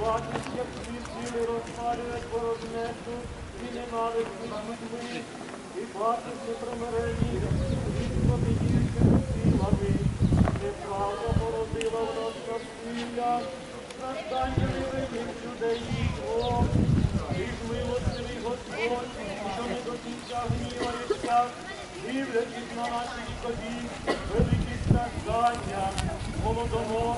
бачиш, як світ цілий розпалює порожнечу і ненависть людьми, і бачиш непримирені, від побідівки силами, неправда породила в нас насилля, страждання невинних людей зло, і ж Господь, що не до кінця гнівається, дивлячись на наші тобі великі страждання, голодомор,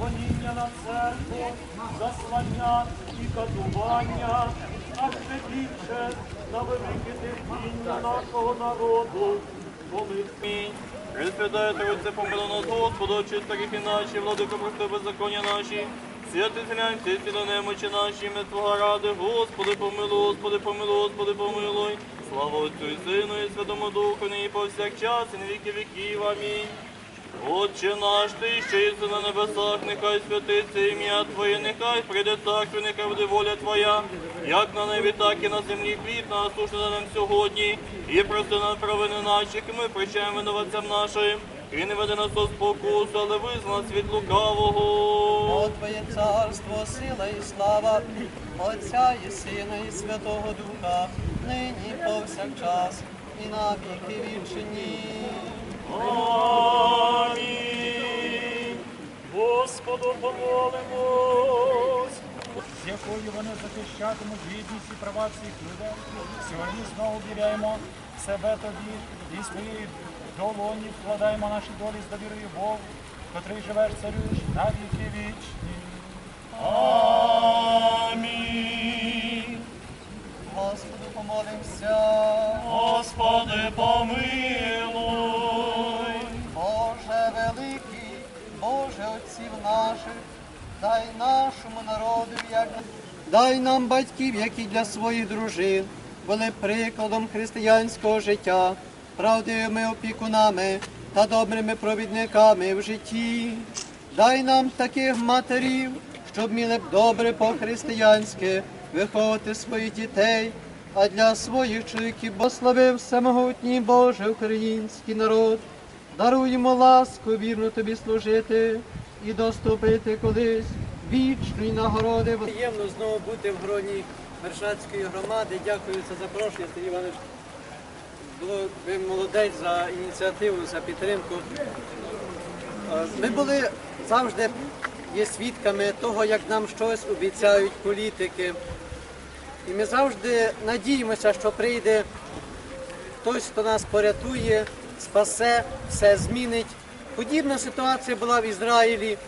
гоніння на церкву, заслання і катування, а ще більше на велике терпіння нашого народу. Молитві. Пресвятая Троїця, помилуй нас, Господи, очисти гріхи наші, владико, прости беззаконня наші, святи всі до немочі наші, ми Твого ради, Господи, помилуй, Господи, помилуй, Господи, помилуй. Слава Отцю і Сину і Святому Духу, нині повсякчас, і на віки віків. Амінь. Отче наш, ти що на небесах, нехай святиться ім'я Твоє, нехай прийде царство, нехай буде воля Твоя, як на небі, так і на землі хліб насушний нам сьогодні, і прости нам провини наші, і ми прощаємо винуватцям нашим, і не веди нас у спокусу, але визвол нас від лукавого. О Твоє царство, сила і слава, Отця і Сина, і Святого Духа, нині повсякчас, і на віки вічні. Амінь. Господу помолимось. з якою вони захищатимуть гідність і права всіх людей. Сьогодні знову віряємо себе тобі і свої долоні вкладаємо наші долі з довірою Богу, котрий живеш царюєш на віки вічні. Амінь. Господу помолимся. Господи, помилуй. Дай нашому народу, як дай нам батьків, які для своїх дружин були прикладом християнського життя, правдивими опікунами та добрими провідниками в житті. Дай нам таких матерів, щоб вміли б добре по-християнськи виховати своїх дітей, а для своїх чоловіків благословив всемогутній Боже український народ. Даруємо ласку вірно тобі служити і доступити колись вічної нагороди. Приємно знову бути в гроні Вершацької громади. Дякую за запрошення, Сергій Іванович. Ви молодець за ініціативу, за підтримку. Е, Ми були завжди є свідками того, як нам щось обіцяють політики. І ми завжди надіємося, що прийде хтось, хто нас порятує, спасе, все змінить. Подібна ситуація була в Ізраїлі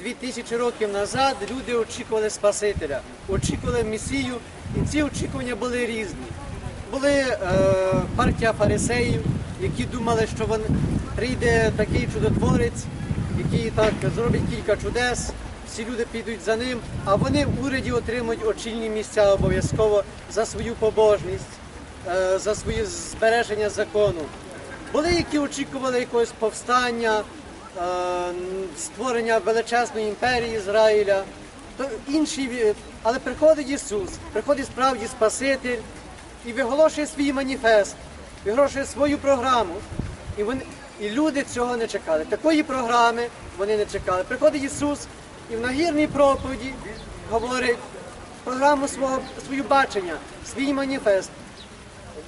дві тисячі років назад. Люди очікували Спасителя, очікували Месію, і ці очікування були різні. Були е, партія фарисеїв, які думали, що він прийде такий чудотворець, який так зробить кілька чудес. Всі люди підуть за ним, а вони в уряді отримують очільні місця обов'язково за свою побожність, е, за своє збереження закону. Були, які очікували якогось повстання, е, створення величезної імперії Ізраїля. Інші, але приходить Ісус, приходить справді Спаситель і виголошує свій маніфест, виголошує свою програму. І, вони, і люди цього не чекали. Такої програми вони не чекали. Приходить Ісус і в нагірній проповіді говорить програму свого, свою бачення, свій маніфест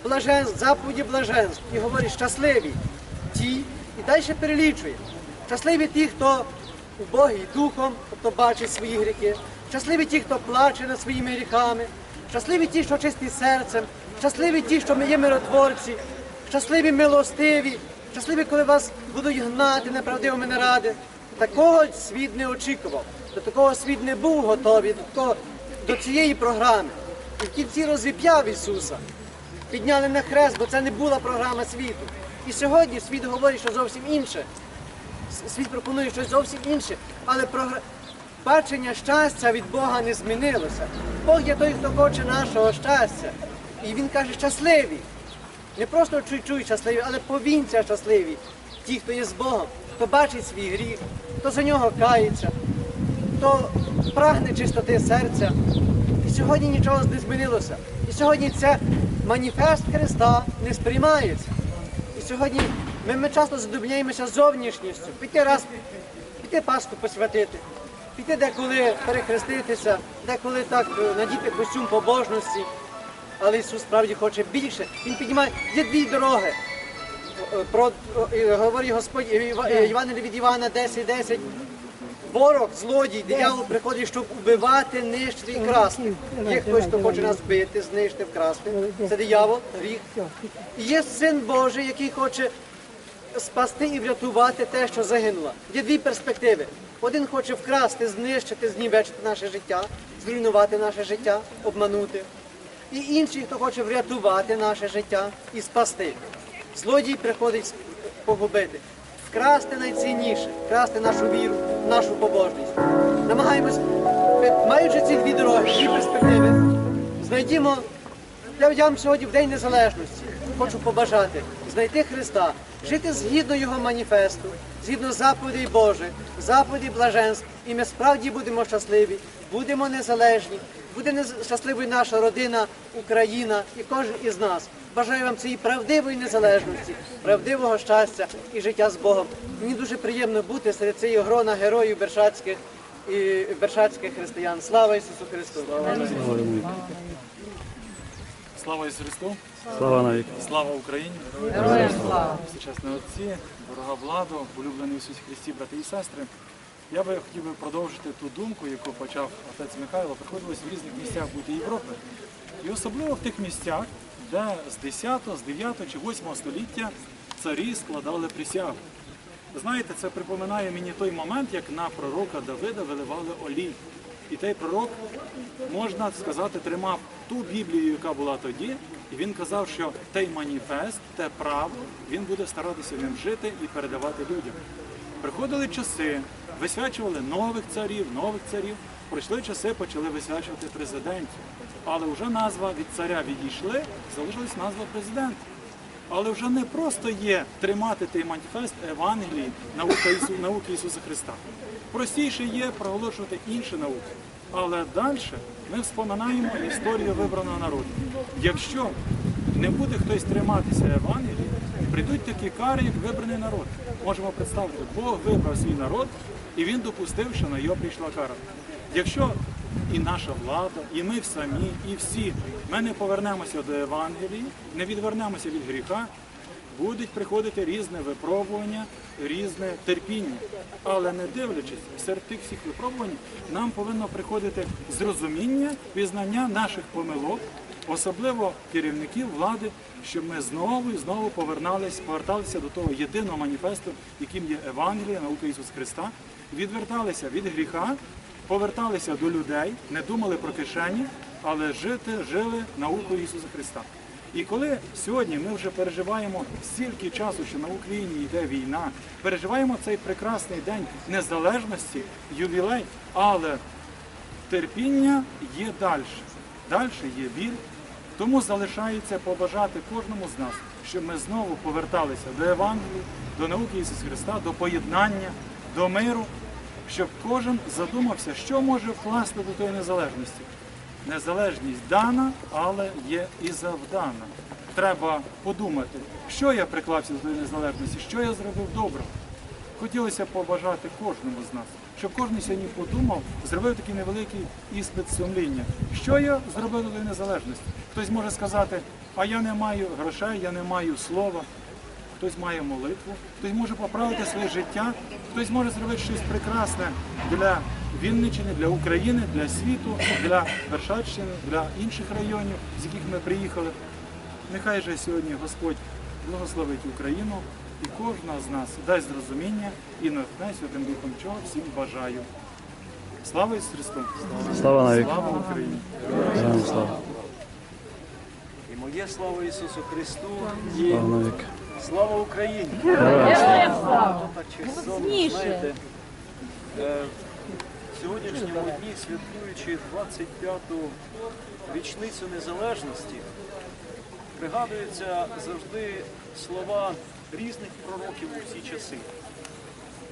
блаженств, заповіді блаженств і говорить щасливі ті, і далі перелічує. Щасливі ті, хто убогий духом, хто бачить свої гріхи, щасливі ті, хто плаче над своїми гріхами, щасливі ті, що чисті серцем, щасливі ті, що ми є миротворці, щасливі милостиві, щасливі, коли вас будуть гнати неправдивими неради. Такого світ не очікував, до такого світ не був готовий, до, такого, до цієї програми. І в кінці розвіп'яв Ісуса підняли на хрест, бо це не була програма світу. І сьогодні світ говорить, що зовсім інше. Світ пропонує щось зовсім інше, але програ- бачення щастя від Бога не змінилося. Бог є той, хто хоче нашого щастя. І він каже, щасливі. Не просто чуй-чуй щасливі, але повінця щасливі. Ті, хто є з Богом, хто бачить свій гріх, хто за нього кається, хто прагне чистоти серця. І сьогодні нічого не змінилося. І сьогодні це маніфест Христа не сприймається. І сьогодні ми, ми часто задовольняємося зовнішністю. Піти раз, піти Пасху посвятити, піти деколи перехреститися, деколи так е, надіти костюм побожності. Але Ісус справді хоче більше. Він піднімає, є дві дороги. Е, Про, е, говорить Господь Іва- е, від Івана 10, 10. Ворог, злодій, диявол приходить, щоб убивати, нищити і красти. Є хтось, хто хоче нас бити, знищити, вкрасти. Це диявол, гріх. І є син Божий, який хоче спасти і врятувати те, що загинуло. Є дві перспективи. Один хоче вкрасти, знищити, знівечити наше життя, зруйнувати наше життя, обманути. І інший, хто хоче врятувати наше життя і спасти. Злодій приходить погубити. Вкрасти найцінніше, вкрасти нашу віру, нашу побожність. Намагаємось, маючи ці дві дороги, дві перспективи, знайдімо я вам сьогодні в День Незалежності хочу побажати знайти Христа, жити згідно Його маніфесту, згідно заповідей Божих, заповідей блаженств, і ми справді будемо щасливі, будемо незалежні, буде щасливою наша родина, Україна і кожен із нас. Бажаю вам цієї правдивої незалежності, правдивого щастя і життя з Богом. Мені дуже приємно бути серед цієї грона героїв бершацьких і бершацьких християн. Слава Ісусу Христу! Слава Ісусу Христу! Слава навіки. Слава Україні! Героям слава! Всечесні отці, дорога владу, улюблені Ісусі Христі, брати і сестри. Я би хотів би продовжити ту думку, яку почав отець Михайло. Приходилось в різних місцях бути Європи. І особливо в тих місцях, де з 10, з 9 чи 8 століття царі складали присягу. Знаєте, це припоминає мені той момент, як на пророка Давида виливали олій. І той пророк, можна сказати, тримав ту Біблію, яка була тоді, і він казав, що той маніфест, те право, він буде старатися ним жити і передавати людям. Приходили часи, висвячували нових царів, нових царів. Пройшли часи, почали висвячувати президентів. Але вже назва від царя відійшли, залишилась назва президента. Але вже не просто є тримати той маніфест Евангелії, наука Ісу, науки Ісуса Христа. Простіше є проголошувати інші науки. Але далі ми вспоминаємо історію вибраного народу. Якщо не буде хтось триматися Евангелії, прийдуть такі кари, як вибраний народ. Можемо представити, Бог вибрав свій народ, і він допустив, що на його прийшла кара. Якщо і наша влада, і ми самі, і всі, ми не повернемося до Евангелії, не відвернемося від гріха, будуть приходити різне випробування, різне терпіння. Але не дивлячись, серед тих всіх випробувань нам повинно приходити зрозуміння, пізнання наших помилок, особливо керівників влади, щоб ми знову і знову повернались, поверталися до того єдиного маніфесту, яким є Евангелія, наука Ісуса Христа, відверталися від гріха, поверталися до людей, не думали про кишені, але жити, жили наукою Ісуса Христа. І коли сьогодні ми вже переживаємо стільки часу, що на Україні йде війна, переживаємо цей прекрасний день незалежності, ювілей, але терпіння є далі. Далі є біль. Тому залишається побажати кожному з нас, щоб ми знову поверталися до Евангелії, до науки Ісуса Христа, до поєднання, до миру, щоб кожен задумався, що може вкласти до тої незалежності. Незалежність дана, але є і завдана. Треба подумати, що я приклався до тої незалежності, що я зробив добре. Хотілося б побажати кожному з нас, щоб кожен сьогодні подумав, зробив такий невеликий іспит сумління. Що я зробив до тої незалежності? Хтось може сказати, а я не маю грошей, я не маю слова. Хтось має молитву, хтось може поправити своє життя, хтось може зробити щось прекрасне для Вінниччини, для України, для світу, для Вершаччини, для інших районів, з яких ми приїхали. Нехай же сьогодні Господь благословить Україну і кожного з нас дасть зрозуміння і натхне Святим Духом, чого всім бажаю. Слава Ісусу Христу! Слава навіки. Слава Україні! Слава. І моє слава Ісусу Христу, і Слава Україні! Героям слава. Знаєте, е, в сьогоднішньому дні, святкуючи 25-ту річницю незалежності, пригадуються завжди слова різних пророків у всі часи.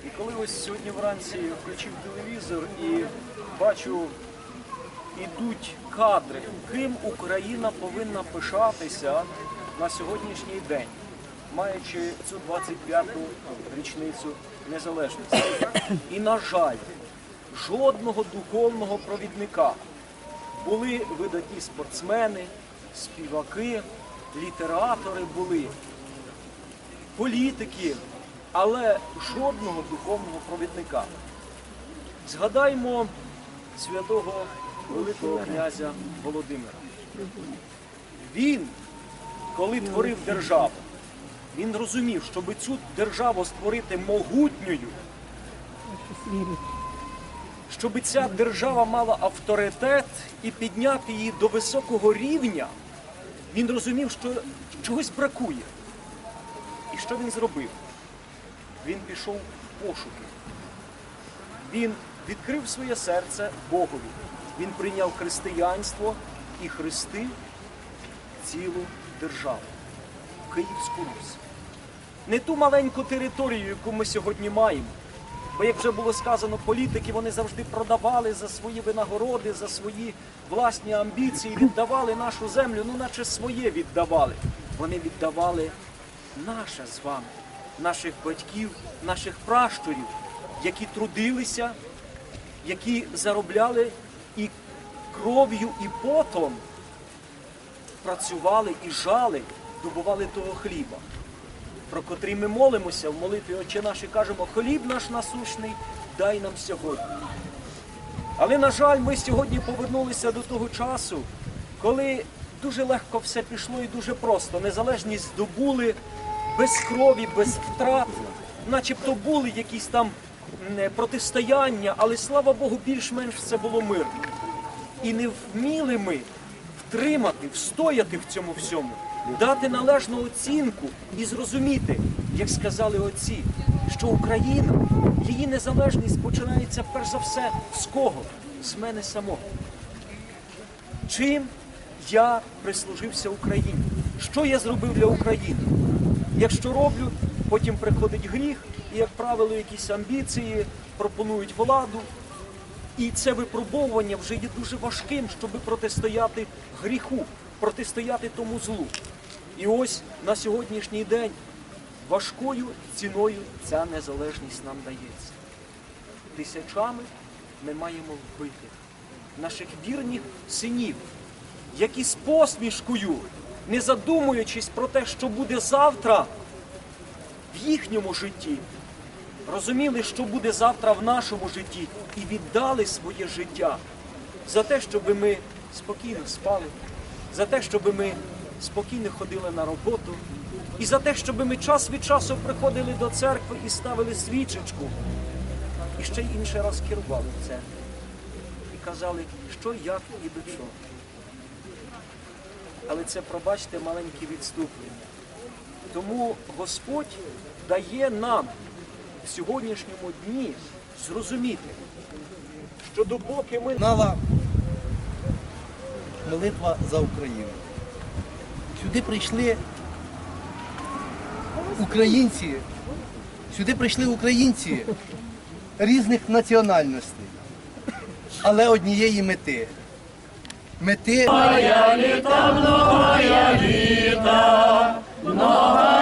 І коли ось сьогодні вранці включив телевізор і бачу, ідуть кадри, ким Україна повинна пишатися на сьогоднішній день, маючи цю 25-ту річницю незалежності. І на жаль, жодного духовного провідника. Були видатні спортсмени, співаки, літератори були, політики, але жодного духовного провідника. Згадаймо святого Великого князя Володимира. Він, коли творив державу, він розумів, щоб цю державу створити могутньою, щоб ця держава мала авторитет і підняти її до високого рівня, він розумів, що чогось бракує. І що він зробив? Він пішов в пошуки. Він відкрив своє серце Богові. Він прийняв християнство і хрестив цілу державу Київську Русь. Не ту маленьку територію, яку ми сьогодні маємо. Бо, як вже було сказано, політики вони завжди продавали за свої винагороди, за свої власні амбіції, віддавали нашу землю, ну наче своє віддавали. Вони віддавали наше з вами, наших батьків, наших пращурів, які трудилися, які заробляли і кров'ю, і потом працювали і жали, добували того хліба, про котрий ми молимося в молитві Отче наш і кажемо, хліб наш насущний, дай нам сьогодні. Але, на жаль, ми сьогодні повернулися до того часу, коли дуже легко все пішло і дуже просто. Незалежність здобули без крові, без втрат, начебто були якісь там протистояння, але слава Богу, більш-менш все було мирно. І не вміли ми втримати, встояти в цьому всьому, дати належну оцінку і зрозуміти, як сказали отці, що Україна, її незалежність починається перш за все з кого? З мене самого. Чим я прислужився Україні? Що я зробив для України? Якщо роблю, потім приходить гріх, і, як правило, якісь амбіції пропонують владу, і це випробовування вже є дуже важким, щоб протистояти гріху, протистояти тому злу. І ось на сьогоднішній день важкою ціною ця незалежність нам дається. Тисячами ми маємо вбити наших вірних синів, які з посмішкою, не задумуючись про те, що буде завтра в їхньому житті, розуміли, що буде завтра в нашому житті, і віддали своє життя за те, щоб ми спокійно спали, за те, щоб ми спокійно ходили на роботу, і за те, щоб ми час від часу приходили до церкви і ставили свічечку, і ще інший раз керували в церкві. І казали, що, як і до чого. Але це, пробачте, маленьке відступлення. Тому Господь дає нам в сьогоднішньому дні зрозуміти, що допоки ми Нала молитва за Україну. Сюди прийшли українці, сюди прийшли українці різних національностей, але однієї мети. Мети Моя літа, многая літа, літа.